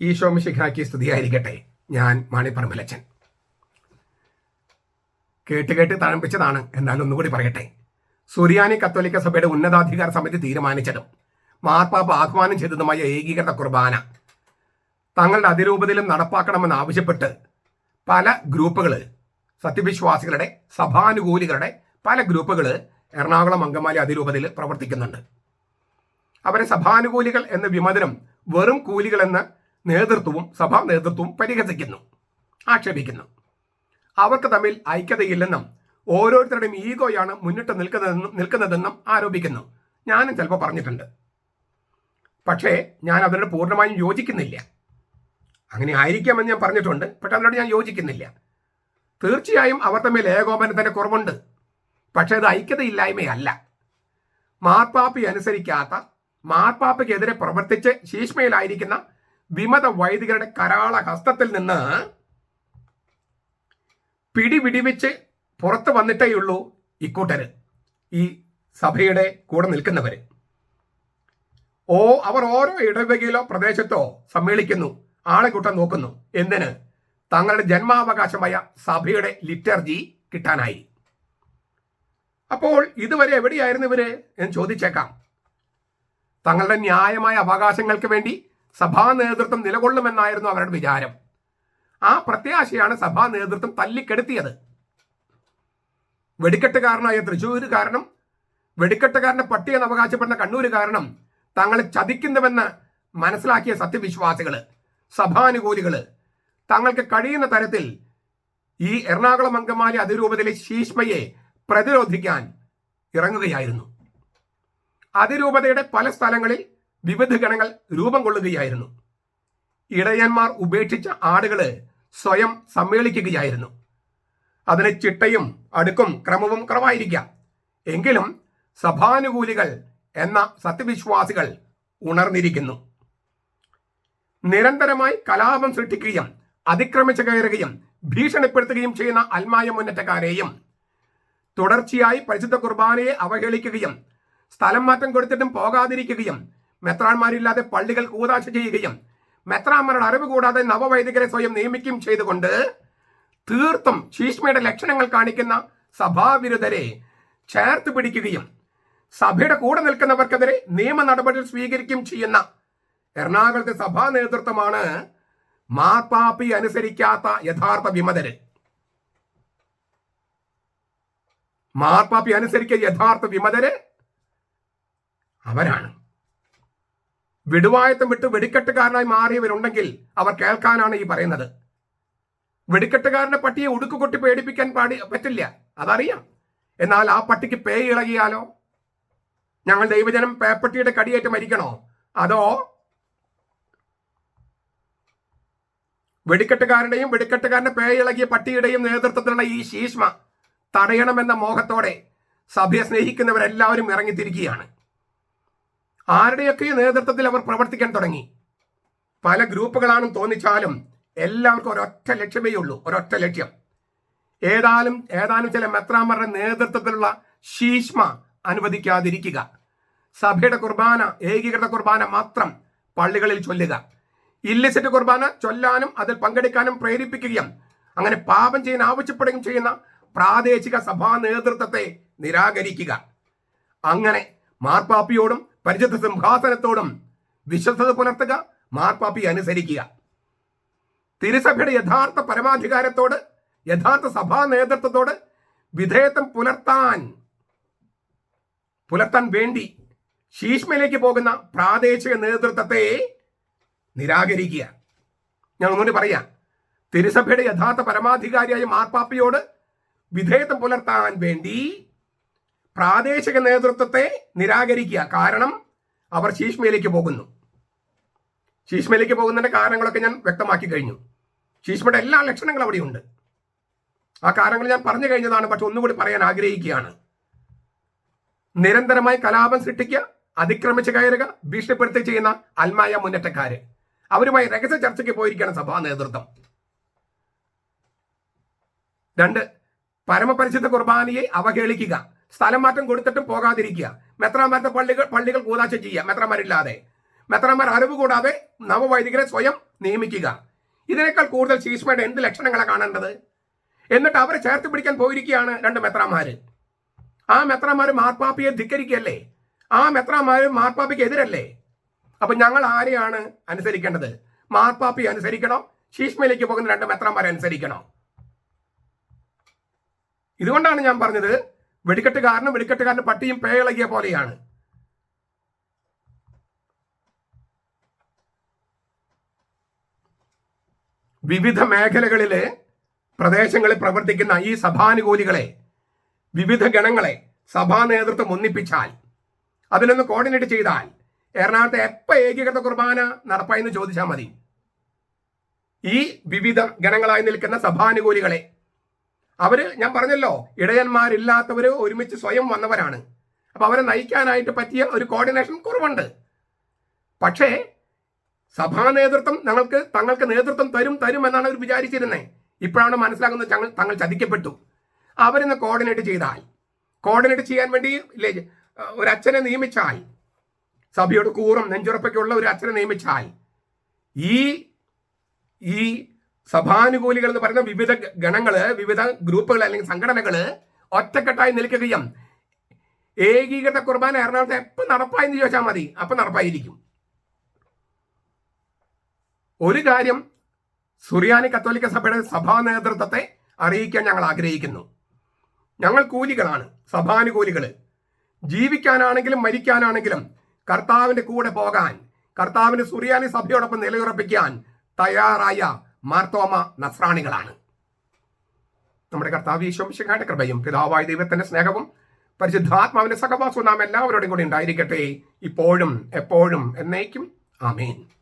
ഈശോമിശിഖാക്കി സ്തുതിയായിരിക്കട്ടെ. ഞാൻ മാണിപ്പറമ്പിലച്ചൻ. കേട്ട് കേട്ട് തഴമ്പിച്ചതാണ് എന്നാൽ ഒന്നുകൂടി പറയട്ടെ. സുറിയാനി കത്തോലിക്ക സഭയുടെ ഉന്നതാധികാര സമിതി തീരുമാനിച്ചതും മാർപ്പാപ്പ ആഹ്വാനം ചെയ്തതുമായ ഏകീകൃത കുർബാന തങ്ങളുടെ അതിരൂപതയിലും നടപ്പാക്കണമെന്ന് ആവശ്യപ്പെട്ട് പല ഗ്രൂപ്പുകൾ സത്യവിശ്വാസികളുടെ സഭാനുകൂലികളുടെ പല ഗ്രൂപ്പുകൾ എറണാകുളം അങ്കമാലി അതിരൂപതയിൽ പ്രവർത്തിക്കുന്നുണ്ട്. അവരെ സഭാനുകൂലികൾ എന്ന വിമതനും വെറും കൂലികളെന്ന് നേതൃത്വവും സഭാ നേതൃത്വവും പരിഹസിക്കുന്നു ആക്ഷേപിക്കുന്നു. അവർക്ക് തമ്മിൽ ഐക്യതയില്ലെന്നും ഓരോരുത്തരുടെയും ഈഗോയാണ് മുന്നിട്ട് നിൽക്കുന്നതെന്നും നിൽക്കുന്നതെന്നും ആരോപിക്കുന്നു. ഞാനും ചിലപ്പോൾ പറഞ്ഞിട്ടുണ്ട്. പക്ഷേ ഞാൻ അതിനോട് പൂർണമായും യോജിക്കുന്നില്ല. അങ്ങനെ ആയിരിക്കാമെന്ന് ഞാൻ പറഞ്ഞിട്ടുണ്ട് പക്ഷെ അതിനോട് ഞാൻ യോജിക്കുന്നില്ല. തീർച്ചയായും അവർ തമ്മിൽ ഏകോപനത്തിന്റെ കുറവുണ്ട്. പക്ഷേ അത് ഐക്യതയില്ലായ്മയല്ല. മാർപ്പാപ്പി അനുസരിക്കാത്ത മാർപ്പാപ്പയ്ക്കെതിരെ പ്രവർത്തിച്ച് ശീഷ്മയിലായിരിക്കുന്ന വിമത വൈദികരുടെ കരാള ഹസ്തത്തിൽ നിന്ന് പിടി പിടിപിടിവിച്ച് പുറത്ത് വന്നിട്ടേയുള്ളൂ ഇക്കൂട്ടര് ഈ സഭയുടെ കൂടെ നിൽക്കുന്നവർ ഓ അവർ ഓരോ ഇടവകയിലോ പ്രദേശത്തോ സമ്മേളിക്കുന്നു ആളെ കൂട്ടം നോക്കുന്നു. എന്തിന്? തങ്ങളുടെ ജന്മാവകാശമായ സഭയുടെ ലിറ്റർജി കിട്ടാനായി. അപ്പോൾ ഇതുവരെ എവിടെയായിരുന്നു ഇവർ? എന്ന് ചോദിച്ചേക്കാം. തങ്ങളുടെ ന്യായമായ അവകാശങ്ങൾക്ക് വേണ്ടി സഭാ നേതൃത്വം നിലകൊള്ളുമെന്നായിരുന്നു അവരുടെ വിചാരം. ആ പ്രത്യാശയാണ് സഭാ നേതൃത്വം തല്ലിക്കെടുത്തിയത്. വെടിക്കെട്ടുകാരനായ തൃശ്ശൂർ കാരണം വെടിക്കെട്ടുകാരന്റെ പട്ടിയെന്ന് അവകാശപ്പെടുന്ന കണ്ണൂർ കാരണം തങ്ങളെ ചതിക്കുന്നുവെന്ന് മനസ്സിലാക്കിയ സത്യവിശ്വാസികൾ സഭാനുകൂലികൾ തങ്ങൾക്ക് കഴിയുന്ന തരത്തിൽ ഈ എറണാകുളം അങ്കമാലി അതിരൂപതയിലെ ശീഷ്മയെ പ്രതിരോധിക്കാൻ ഇറങ്ങുകയായിരുന്നു. അതിരൂപതയുടെ പല സ്ഥലങ്ങളിൽ വിവിധ ഗണങ്ങൾ രൂപം കൊള്ളുകയായിരുന്നു. ഇടയന്മാർ ഉപേക്ഷിച്ച ആടുകൾ സ്വയം സമ്മേളിക്കുകയായിരുന്നു. അതിന് ചിട്ടയും അടുക്കും ക്രമവും കുറവായിരിക്കാം. എങ്കിലും സഭാനുകൂലികൾ എന്ന സത്യവിശ്വാസികൾ ഉണർന്നിരിക്കുന്നു. നിരന്തരമായി കലാപം സൃഷ്ടിക്കുകയും അതിക്രമിച്ചു കയറുകയും ഭീഷണിപ്പെടുത്തുകയും ചെയ്യുന്ന അൽമായ മുന്നേറ്റക്കാരെയും തുടർച്ചയായി പരിശുദ്ധ കുർബാനയെ അവഹേളിക്കുകയും സ്ഥലം മാറ്റം കൊടുത്തിട്ടും പോകാതിരിക്കുകയും മെത്രാന്മാരില്ലാതെ പള്ളികൾ കൂതാശ ചെയ്യുകയും മെത്രാന്മാരുടെ അറിവ് കൂടാതെ നവവൈദികരെ സ്വയം നിയമിക്കുകയും ചെയ്തുകൊണ്ട് തീർത്തും ശീഷ്മയുടെ ലക്ഷണങ്ങൾ കാണിക്കുന്ന സഭാവിരുദ്ധരെ ചേർത്ത് പിടിക്കുകയും സഭയുടെ കൂടെ നിൽക്കുന്നവർക്കെതിരെ നിയമ നടപടികൾ സ്വീകരിക്കുകയും ചെയ്യുന്ന എറണാകുളത്തെ സഭാ നേതൃത്വമാണ് മാർപ്പാപ്പി അനുസരിക്കാത്ത യഥാർത്ഥ വിമതര്. മാർപ്പാപ്പി അനുസരിക്കുന്ന യഥാർത്ഥ വിമതര് അവരാണ്. വിടുവായത്തം വിട്ട് വെടിക്കെട്ടുകാരനായി മാറിയവരുണ്ടെങ്കിൽ അവർ കേൾക്കാനാണ് ഈ പറയുന്നത്. വെടിക്കെട്ടുകാരന്റെ പട്ടിയെ ഉടുക്കുകൊട്ടി പേടിപ്പിക്കാൻ പാടി പറ്റില്ല. അതറിയാം. എന്നാൽ ആ പട്ടിക്ക് പേ ഇളകിയാലോ? ഞങ്ങൾ ദൈവജനം പേപ്പട്ടിയുടെ കടിയേറ്റ് മരിക്കണോ അതോ വെടിക്കെട്ടുകാരുടെയും വെടിക്കെട്ടുകാരന്റെ പേ ഇളകിയ പട്ടിയുടെയും നേതൃത്വത്തിലുള്ള ഈ ശീഷ്മ തടയണമെന്ന മോഹത്തോടെ സഭയെ സ്നേഹിക്കുന്നവരെല്ലാവരും ഇറങ്ങിത്തിരിക്കുകയാണ്. ആരുടെയൊക്കെ നേതൃത്വത്തിൽ അവർ പ്രവർത്തിക്കാൻ തുടങ്ങി? പല ഗ്രൂപ്പുകളാണെന്ന് തോന്നിച്ചാലും എല്ലാവർക്കും ഒരൊറ്റ ലക്ഷ്യമേ ഉള്ളൂ ഒരൊറ്റ ലക്ഷ്യം. ഏതാനും ഏതാനും ചില മെത്രാമരുടെ നേതൃത്വത്തിലുള്ള ശീഷ്മ അനുവദിക്കാതിരിക്കുക. സഭയുടെ കുർബാന ഏകീകൃത കുർബാന മാത്രം പള്ളികളിൽ ചൊല്ലുക. ഇല്ലിസിറ്റ് കുർബാന ചൊല്ലാനും അതിൽ പങ്കെടുക്കാനും പ്രേരിപ്പിക്കുകയും അങ്ങനെ പാപം ചെയ്യാൻ ആവശ്യപ്പെടുകയും ചെയ്യുന്ന പ്രാദേശിക സഭാ നേതൃത്വത്തെ നിരാകരിക്കുക. അങ്ങനെ മാർപ്പാപ്പിയോടും പരിശുദ്ധ സിംഹാസനത്തോടും വിശ്വസത പുലർത്തുക മാർപ്പാപ്പി അനുസരിക്കുക. തിരുസഭയുടെ യഥാർത്ഥ പരമാധികാരത്തോട് യഥാർത്ഥ സഭാ നേതൃത്വത്തോട് വിധേയത്വം പുലർത്താൻ പുലർത്താൻ വേണ്ടി ശീഷ്മയിലേക്ക് പോകുന്ന പ്രാദേശിക നേതൃത്വത്തെ നിരാകരിക്കുക. ഞാൻ ഒന്നുകൂടി പറയാം. തിരുസഭയുടെ യഥാർത്ഥ പരമാധികാരിയായ മാർപ്പാപ്പയോട് വിധേയത്വം പുലർത്താൻ വേണ്ടി പ്രാദേശിക നേതൃത്വത്തെ നിരാകരിക്കുക. കാരണം അവർ ശീഷ്മയിലേക്ക് പോകുന്നു. ശീഷ്മയിലേക്ക് പോകുന്നതിന്റെ കാരണങ്ങളൊക്കെ ഞാൻ വ്യക്തമാക്കി കഴിഞ്ഞു. ശീഷ്മയുടെ എല്ലാ ലക്ഷണങ്ങളും അവിടെയുണ്ട്. ആ കാരണങ്ങൾ ഞാൻ പറഞ്ഞു കഴിഞ്ഞതാണ്. പക്ഷെ ഒന്നുകൂടി പറയാൻ ആഗ്രഹിക്കുകയാണ്. നിരന്തരമായി കലാപം സൃഷ്ടിക്കുക അതിക്രമിച്ച് കയറുക ഭീഷണിപ്പെടുത്തി ചെയ്യുന്ന അൽമായ മുന്നേറ്റക്കാര്. അവരുമായി രഹസ്യ ചർച്ചയ്ക്ക് പോയിരിക്കുകയാണ് സഭാ നേതൃത്വം. രണ്ട് പരമപരിശുദ്ധ കുർബാനയെ അവഹേളിക്കുക. സ്ഥലം മാറ്റം കൊടുത്തിട്ടും പോകാതിരിക്കുക. മെത്രാമാരുടെ പള്ളികൾ പള്ളികൾ കൂതാശ ചെയ്യുക. മെത്രാമാരില്ലാതെ മെത്രാമാർ അറിവ് കൂടാതെ നവവൈദികരെ സ്വയം നിയമിക്കുക. ഇതിനേക്കാൾ കൂടുതൽ ശീഷ്മയുടെ എന്ത് ലക്ഷണങ്ങളാണ് കാണേണ്ടത്? എന്നിട്ട് അവരെ ചേർത്ത് പിടിക്കാൻ പോയിരിക്കുകയാണ് രണ്ട് മെത്രാമാര് ആ മെത്രാന്മാര് മാർപ്പാപ്പിയെ ധിക്കരിക്കല്ലേ ആ മെത്രാന്മാര് മാർപ്പാപ്പിക്ക് എതിരല്ലേ? അപ്പൊ ഞങ്ങൾ ആരെയാണ് അനുസരിക്കേണ്ടത്? മാർപ്പാപ്പി അനുസരിക്കണോ? ശീഷ്മയിലേക്ക് പോകുന്ന രണ്ട് മെത്രാന്മാരെ അനുസരിക്കണോ? ഇതുകൊണ്ടാണ് ഞാൻ പറഞ്ഞത് വെടിക്കെട്ടുകാരനും വെടിക്കെട്ടുകാരന്റെ പട്ടിയും പേയിളകിയ പോലെയാണ്. വിവിധ മേഖലകളിലെ പ്രദേശങ്ങളിൽ പ്രവർത്തിക്കുന്ന ഈ സഭാനുകൂലികളെ വിവിധ ഗണങ്ങളെ സഭാ നേതൃത്വം ഒന്നിപ്പിച്ചാൽ അതിനൊന്ന് കോർഡിനേറ്റ് ചെയ്താൽ എറണാകുളത്തെ എപ്പോൾ ഏകീകൃത കുർബാന നടപ്പായി എന്ന് ചോദിച്ചാൽ മതി. ഈ വിവിധ ഗണങ്ങളായി നിൽക്കുന്ന സഭാനുകൂലികളെ അവർ ഞാൻ പറഞ്ഞല്ലോ ഇടയന്മാരില്ലാത്തവര് ഒരുമിച്ച് സ്വയം വന്നവരാണ്. അപ്പൊ അവരെ നയിക്കാനായിട്ട് പറ്റിയ ഒരു കോർഡിനേഷൻ കുറവുണ്ട്. പക്ഷേ സഭാ നേതൃത്വം ഞങ്ങൾക്ക് തങ്ങൾക്ക് നേതൃത്വം തരും തരും എന്നാണ് അവർ വിചാരിച്ചിരുന്നത് ഇപ്പോഴാണ് മനസ്സിലാകുന്നത് ഞങ്ങൾ തങ്ങൾ ചതിക്കപ്പെട്ടു. അവരിന്ന് കോർഡിനേറ്റ് ചെയ്താൽ കോർഡിനേറ്റ് ചെയ്യാൻ വേണ്ടി ഒരു അച്ഛനെ നിയമിച്ചാൽ സഭയോട് കൂറും നെഞ്ചുറപ്പൊക്കെയുള്ള ഒരു അച്ഛനെ നിയമിച്ചാൽ ഈ ഈ സഭാനുകൂലികൾ എന്ന് പറയുന്ന വിവിധ ഗണങ്ങൾ വിവിധ ഗ്രൂപ്പുകൾ അല്ലെങ്കിൽ സംഘടനകൾ ഒറ്റക്കെട്ടായി നിൽക്കുകയും ഏകീകൃത കുർബാന എറണാകുളത്ത് എപ്പം നടപ്പായി എന്ന് ചോദിച്ചാൽ മതി. അപ്പം നടപ്പായിരിക്കും. ഒരു കാര്യം സുറിയാനി കത്തോലിക്ക സഭയുടെ സഭാ നേതൃത്വത്തെ അറിയിക്കാൻ ഞങ്ങൾ ആഗ്രഹിക്കുന്നു. ഞങ്ങൾ കൂലികളാണ് സഭാനുകൂലികൾ ജീവിക്കാനാണെങ്കിലും മരിക്കാനാണെങ്കിലും കർത്താവിന്റെ കൂടെ പോകാൻ കർത്താവിന്റെ സുറിയാനി സഭയോടൊപ്പം നിലയുറപ്പിക്കാൻ തയ്യാറായ മാർത്തോമ നസ്രാണികളാണ്. നമ്മുടെ കർത്താവ് ഈശോമിശിഖാന്റെ കൃപയും പിതാവായ ദൈവത്തിന്റെ സ്നേഹവും പരിശുദ്ധാത്മാവിന്റെ സഹവാസവും നാം എല്ലാവരോടും കൂടി ഉണ്ടായിരിക്കട്ടെ. ഇപ്പോഴും എപ്പോഴും എന്നേക്കും. ആമേൻ.